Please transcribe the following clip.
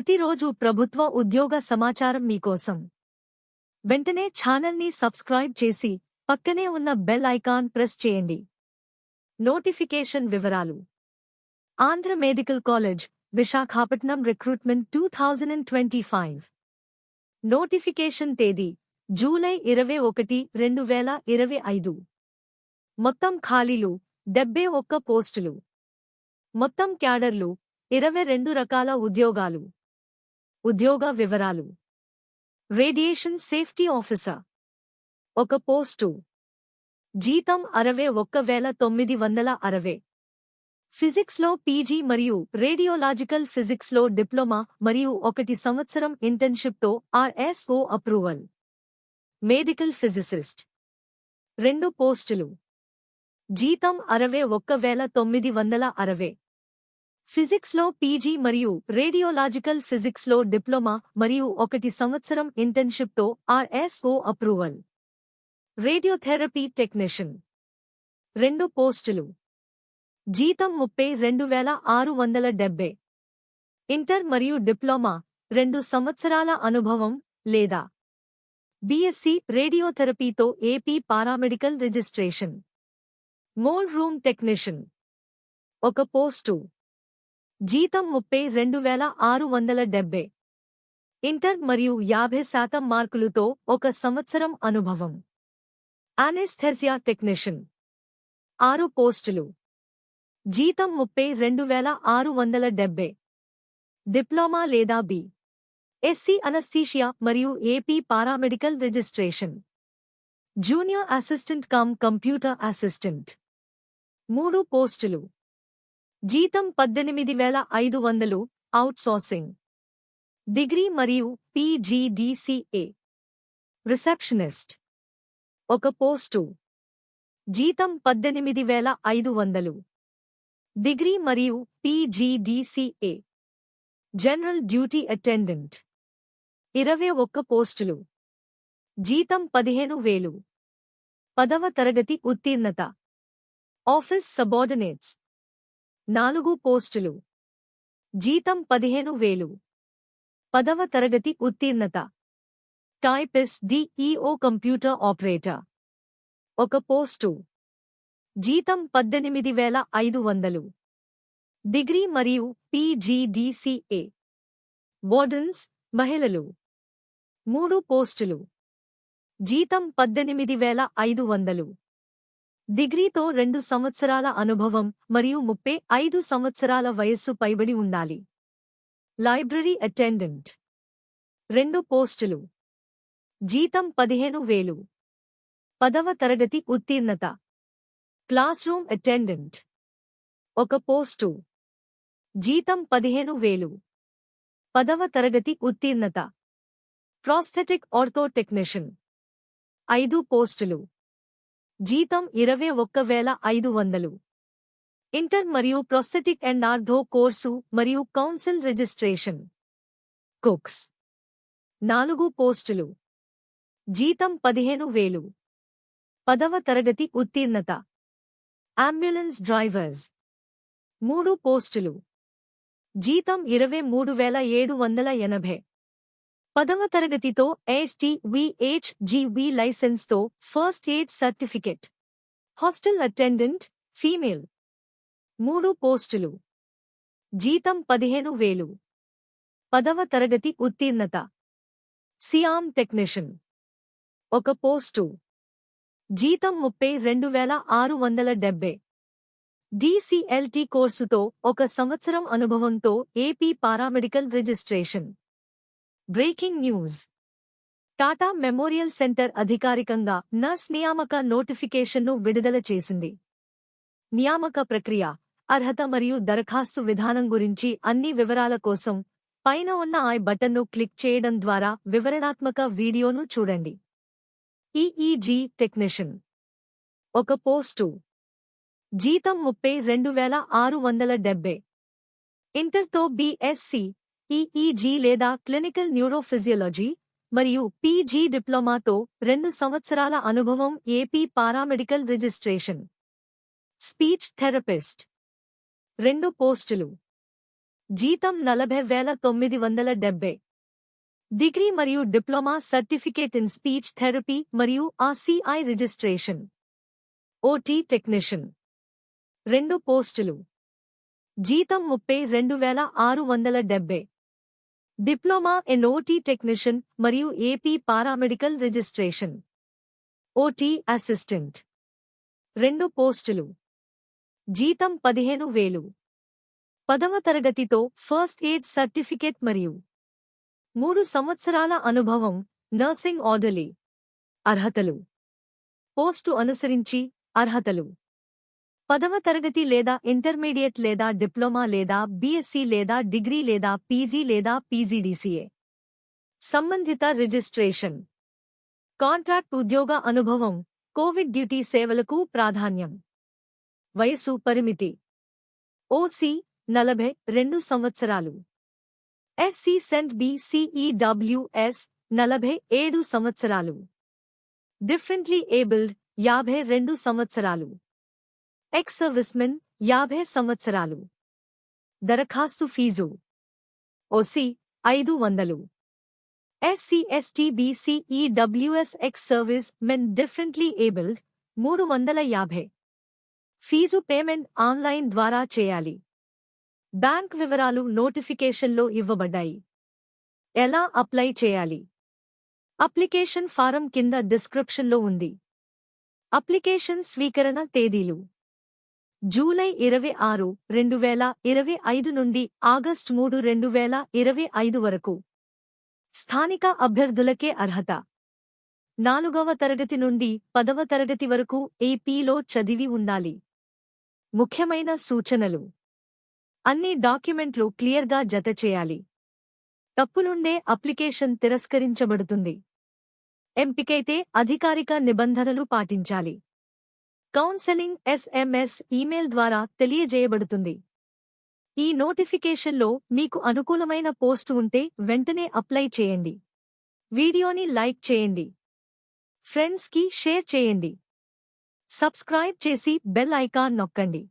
ప్రతిరోజు ప్రభుత్వ ఉద్యోగ సమాచారం మీకోసం. వెంటనే ఛానల్ని సబ్స్క్రైబ్ చేసి పక్కనే ఉన్న బెల్ ఐకాన్ ప్రెస్ చేయండి. నోటిఫికేషన్ వివరాలు. Andhra medical college Visakhapatnam recruitment two thousand twenty five. Notification తేదీ జూలై ఇరవై ఒకటి రెండు వేల ఇరవై ఐదు. మొత్తం ఖాళీలు డెబ్బై ఒక్క పోస్టులు. మొత్తం క్యాడర్లు ఇరవై రెండు రకాల ఉద్యోగాలు. ఉద్యోగ వివరాలు. Radiation safety officer. ఒక పోస్టు. జీతం అరవై ఒక్క వేల తొమ్మిది వందల అరవై. ఫిజిక్స్లో పీజీ మరియు రేడియోలాజికల్ ఫిజిక్స్లో డిప్లొమా మరియు ఒకటి సంవత్సరం ఇంటర్న్షిప్తో ఆర్ఎస్ఓ అప్రూవల్. Medical physicist. రెండు పోస్టులు. జీతం అరవై ఒక్క వేల తొమ్మిది వందల అరవై. ఫిజిక్స్లో పీజీ మరియు రేడియోలాజికల్ ఫిజిక్స్లో డిప్లొమా మరియు ఒకటి సంవత్సరం ఇంటర్న్షిప్తో ఆర్ఎస్ఓ అప్రూవల్. Radiotherapy technician. రెండు పోస్టులు. జీతం ముప్పై రెండు వేల ఆరు వందల డెబ్బై. ఇంటర్ మరియు డిప్లొమా రెండు సంవత్సరాల అనుభవం లేదా. BSc రేడియోథెరపీతో AP paramedical registration. Mould room technician. ఒక పోస్టు. జీతం ముప్పై రెండు వేల ఆరు వందల డెబ్బై. ఇంటర్ మరియు యాభై శాతం మార్కులతో ఒక సంవత్సరం అనుభవం. ఆనెస్థెర్సియా టెక్నీషియన్ ఆరు పోస్టులు. జీతం ముప్పై రెండు వేల ఆరు వందల డెబ్బై. డిప్లొమా లేదా బి. ఎస్సీ అనస్థీషియా మరియు AP paramedical registration. Junior assistant cum computer assistant. మూడు పోస్టులు. జీతం పద్దెనిమిది వేల ఐదు వందలు అవుట్సోర్సింగ్ డిగ్రీ మరియు పీజీడీసీఏ. రిసెప్షనిస్ట్. ఒక పోస్టు. జీతం పద్దెనిమిది వేల ఐదు వందలు. డిగ్రీ మరియు పీజీడీసీఏ. General duty attendant. ఇరవై ఒక్క పోస్టులు. జీతం పదిహేను వేలు. పదవ తరగతి ఉత్తీర్ణత. Office subordinates. నాలుగు పోస్టులు. జీతం పదిహేను వేలు. పదవ తరగతి ఉత్తీర్ణత. Typist DEO computer operator. ఒక పోస్టు. జీతం పద్దెనిమిది వేల ఐదు వందలు. డిగ్రీ మరియు పీజీడీసీఏ. వార్డన్స్ మహిళలు. మూడు పోస్టులు. జీతం పద్దెనిమిది వేల ఐదు వందలు. డిగ్రీతో రెండు సంవత్సరాల అనుభవం మరియు ముప్పై ఐదు సంవత్సరాల వయస్సు పైబడి ఉండాలి. Library attendant. రెండు పోస్టులు. జీతం పదిహేను వేలు. పదవ తరగతి ఉత్తీర్ణత. Classroom attendant. ఒక పోస్టు. జీతం పదిహేను వేలు. పదవ తరగతి ఉత్తీర్ణత. ప్రాస్థెటిక్ ఆర్థో టెక్నీషియన్ ఐదు పోస్టులు. జీతం ఇరవై ఒక్క వేల ఐదు వందలు. ఇంటర్ మరియు ప్రొస్థెటిక్ అండ్ ఆర్థో కోర్సు మరియు కౌన్సిల్ రిజిస్ట్రేషన్. కుక్స్. నాలుగు పోస్టులు. జీతం పదిహేను వేలు. పదవ తరగతి ఉత్తీర్ణత. Ambulance drivers. మూడు పోస్టులు. జీతం ఇరవై మూడు వేల ఏడు వందల ఎనభై. పదవ తరగతితో HTV HGV లైసెన్స్తో first aid certificate. Hostel attendant female. మూడు పోస్టులు. జీతం పదిహేను వేలు. పదవ తరగతి ఉత్తీర్ణత. సియామ్ టెక్నీషియన్. ఒక పోస్టు. జీతం ముప్పై రెండు వేల ఆరు వందల డెబ్బై. డీసీఎల్టీ కోర్సుతో ఒక సంవత్సరం అనుభవంతో AP paramedical registration. Breaking news. Tata memorial centre అధికారికంగా నర్స్ నియామక నోటిఫికేషన్ను విడుదల చేసింది. నియామక ప్రక్రియ అర్హత మరియు దరఖాస్తు విధానం గురించి అన్ని వివరాల కోసం పైన ఉన్న ఐ బటన్ను క్లిక్ చేయడం ద్వారా వివరణాత్మక వీడియోను చూడండి. EEG technician. ఒక పోస్టు. జీతం ముప్పై రెండు వేల ఆరు వందల డెబ్బై. ఇంటర్తో బీఎస్సీ ఈఈజీ లేదా క్లినికల్ న్యూరోఫిజియాలజీ మరియు పీజీ డిప్లొమాతో రెండు సంవత్సరాల అనుభవం AP paramedical registration. Speech therapist. రెండు పోస్టులు. జీతం నలభై వేల తొమ్మిది వందల డెబ్బై. డిగ్రీ మరియు diploma certificate in speech therapy మరియు ఆర్సీఐ రిజిస్ట్రేషన్. OT technician. రెండు పోస్టులు. జీతం ముప్పై రెండు వేల ఆరు వందల డెబ్బై. డిప్లొమా ఇన్ ఓటీ టెక్నీషియన్ మరియు AP paramedical registration. OT assistant. రెండు పోస్టులు. జీతం పదిహేను వేలు. పదవ తరగతితో ఫస్ట్ ఎయిడ్ సర్టిఫికేట్ మరియు మూడు సంవత్సరాల అనుభవం నర్సింగ్ ఆర్డర్లీ. అర్హతలు. పోస్టు అనుసరించి అర్హతలు. పదవ తరగతి లేదా ఇంటర్మీడియట్ లేదా డిప్లొమా లేదా బీఎస్సీ లేదా డిగ్రీ లేదా పీజీ లేదా పీజీడీసీఏ. సంబంధిత రిజిస్ట్రేషన్. కాంట్రాక్ట్ ఉద్యోగ అనుభవం కోవిడ్ డ్యూటీ సేవలకు ప్రాధాన్యం. వయసు పరిమితి. ఓసీ నలభై రెండు సంవత్సరాలు. ఎస్సీ సెంట్ బీసీఈడబ్ల్యూఎస్ నలభై ఏడు సంవత్సరాలు. డిఫరెంట్లీ ఏబుల్డ్ యాభై రెండు సంవత్సరాలు. ఎక్స్ సర్వీస్మెన్ యాభై సంవత్సరాలు. దరఖాస్తు ఫీజు. ఓసి ఐదు వందలు. SC BC EWS ex servicemen differently abled మూడు వందల యాభై. ఫీజు పేమెంట్ ఆన్లైన్ ద్వారా చేయాలి. బ్యాంక్ వివరాలు నోటిఫికేషన్లో ఇవ్వబడ్డాయి. ఎలా అప్లై చేయాలి? అప్లికేషన్ ఫారం కింద డిస్క్రిప్షన్లో ఉంది. అప్లికేషన్ స్వీకరణ తేదీలు. జూలై ఇరవై ఆరు రెండు వేల ఇరవై ఐదు నుండి ఆగస్టు మూడు రెండు వేల ఇరవై ఐదు వరకు. స్థానిక అభ్యర్థులకే అర్హత. నాలుగవ తరగతి నుండి పదవ తరగతి వరకు ఏపీలో చదివి ఉండాలి. ముఖ్యమైన సూచనలు. అన్ని డాక్యుమెంట్లు క్లియర్గా జత చేయాలి. తప్పులుండే అప్లికేషన్ తిరస్కరించబడుతుంది. ఎంపికైతే అధికారిక నిబంధనలు పాటించాలి. కౌన్సెలింగ్ ఎస్ఎంఎస్ ఈమెయిల్ ద్వారా తెలియజేయబడుతుంది. ఈ నోటిఫికేషన్లో మీకు అనుకూలమైన పోస్టు ఉంటే వెంటనే అప్లై చేయండి. వీడియోని లైక్ చేయండి. ఫ్రెండ్స్కి షేర్ చేయండి. సబ్స్క్రైబ్ చేసి బెల్ ఐకాన్ నొక్కండి.